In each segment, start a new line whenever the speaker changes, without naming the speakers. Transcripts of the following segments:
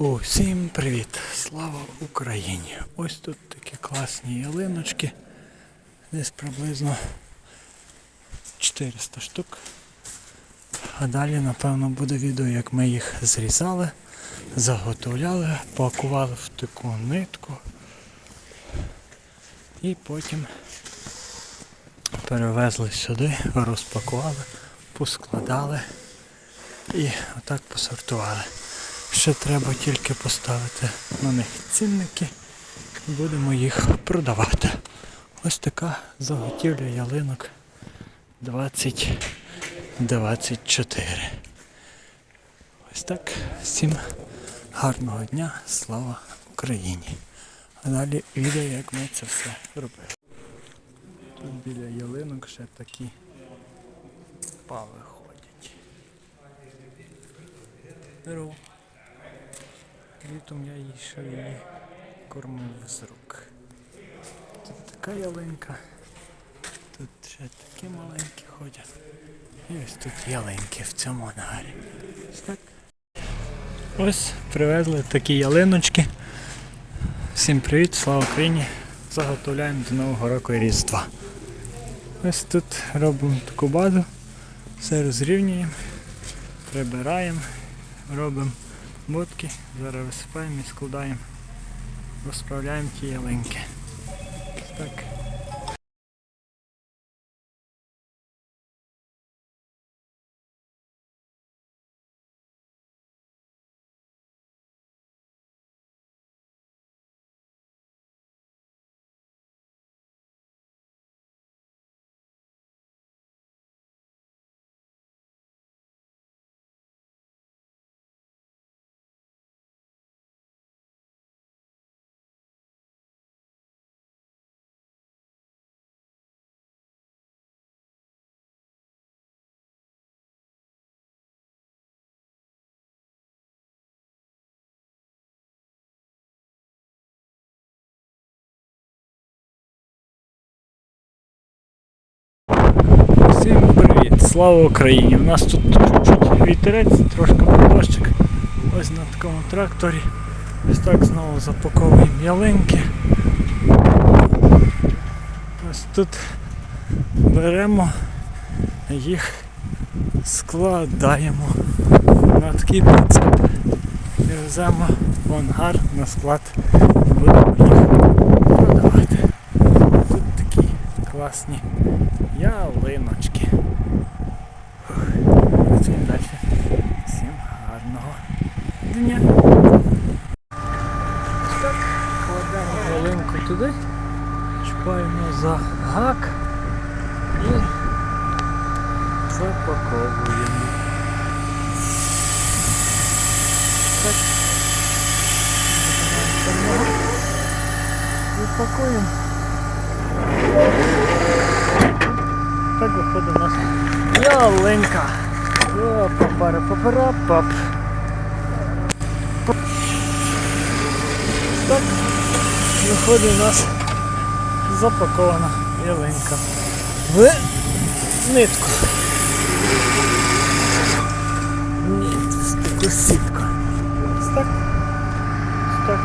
Усім привіт! Слава Україні! Ось тут такі класні ялиночки. Десь приблизно 400 штук. А далі, напевно, буде відео, як ми їх зрізали, заготовляли, пакували в таку нитку. І потім перевезли сюди, розпакували, поскладали і отак посортували. Ще треба тільки поставити на них цінники і будемо їх продавати. Ось така заготівля ялинок 2024. Ось так. Всім гарного дня, слава Україні. А далі відео, як ми це все робили. Тут біля ялинок ще такі пави ходять. Здорово. Літом я їй ще її кормив з рук. Тут така ялинка. Тут ще такі маленькі ходять. І ось тут ялинки в цьому ангарі. Ось так. Ось привезли такі ялиночки. Всім привіт, слава Україні! Заготовляємо до Нового року і Різдва. Ось тут робимо таку базу, все розрівнюємо, прибираємо, робимо мотки, зараз висипаємо і складаємо, розправляємо ті ялинки. Так. Слава Україні! У нас тут чуть-чуть вітерець, трошки дощик. Ось на такому тракторі. Ось так знову запаковуємо ялинки. Ось тут беремо їх, складаємо на такий прицеп і веземо в ангар на склад. Будемо їх продавати. Тут такі класні ялиночки. Фух, Працюємо далі. Всім гарного дня. Так, кладемо ялинку туди, чіпаємо за гак і запаковуємо. Так. Витягаємо самого і пакуємо. Так виходить у нас ялинка. Папара, папара, пап. Так виходить у нас запакована ялинка в нитку. Ні, в таку сітку. Ось так. Ось так.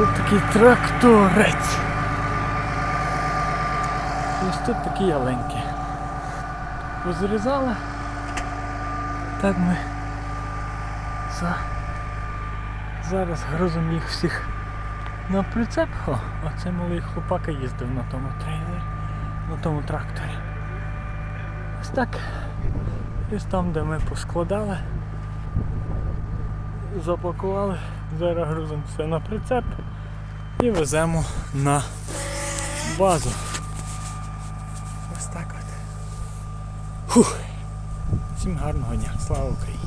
Тут такий тракторець. Ось тут такі ялинки. Позрізали. Так ми за... зараз грузимо їх всіх на прицеп. О, оце малий хлопака їздив на тому трейлері, на тому тракторі. Ось так. Ось там, де ми поскладали, запакували, зараз грузимо все на прицеп і веземо на базу. Ось так от. Фух. Всім гарного дня. Слава Україні!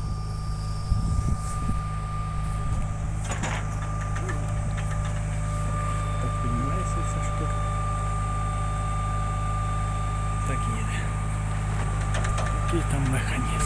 Так піднімається ця штука. Так їде. Який там механізм.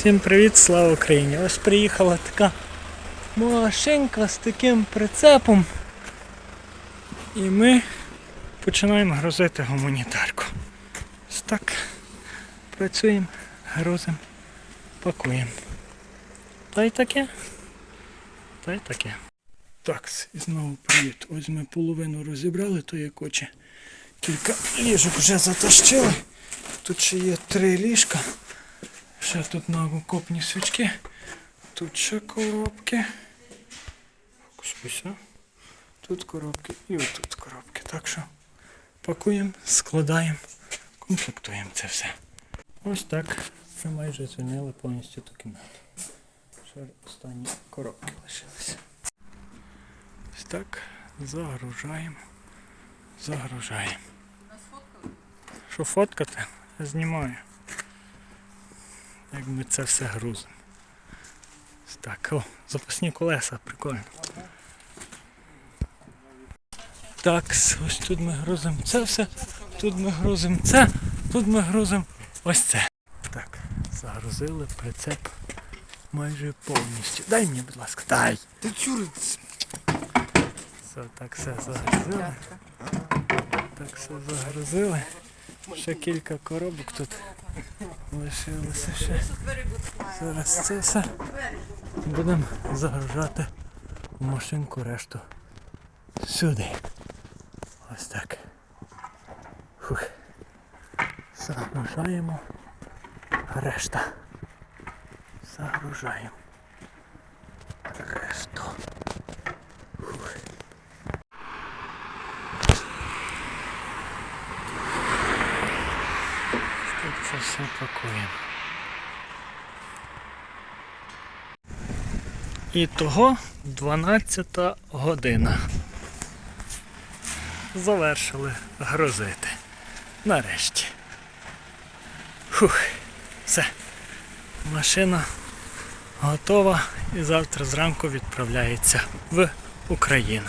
Всім привіт, слава Україні! Ось приїхала така машинка з таким прицепом. І ми починаємо грузити гуманітарку. Ось так. Працюємо, грузимо, пакуємо. Та й таке. Та й таке. Так, і знову привіт. Ось ми половину розібрали, то є коче. Кілька ліжок вже затащили. Тут ще є три ліжка. Ще тут на окопні свічки. Тут ще коробки. Фокусуйся. Тут коробки і отут коробки. Так що пакуємо, складаємо, комплектуємо це все. Ось так. Ми майже звільнили повністю ту кімнату. Ще останні коробки лишилися. Ось так. Загружаємо. Загружаємо. Що фоткати? Я знімаю. Як ми це все грузимо. Так, о, запасні колеса, прикольно. Так, ось тут ми грузимо це все, тут ми грузимо це, тут ми грузимо ось це. Так, загрузили прицеп майже повністю. Дай мені, будь ласка, дай.
Ти чур,
Все, так все загрузили. Так все загрузили. Ще кілька коробок тут лишилося ще. Зараз це все. Будемо загружати в машинку решту сюди. Ось так. Фух. Загружаємо. Решта. Загружаємо. Решту. Фух. Тут це все пакуємо. І того 12 година. Завершили грузити. Нарешті. Фух. Все. Машина готова і завтра зранку відправляється в Україну.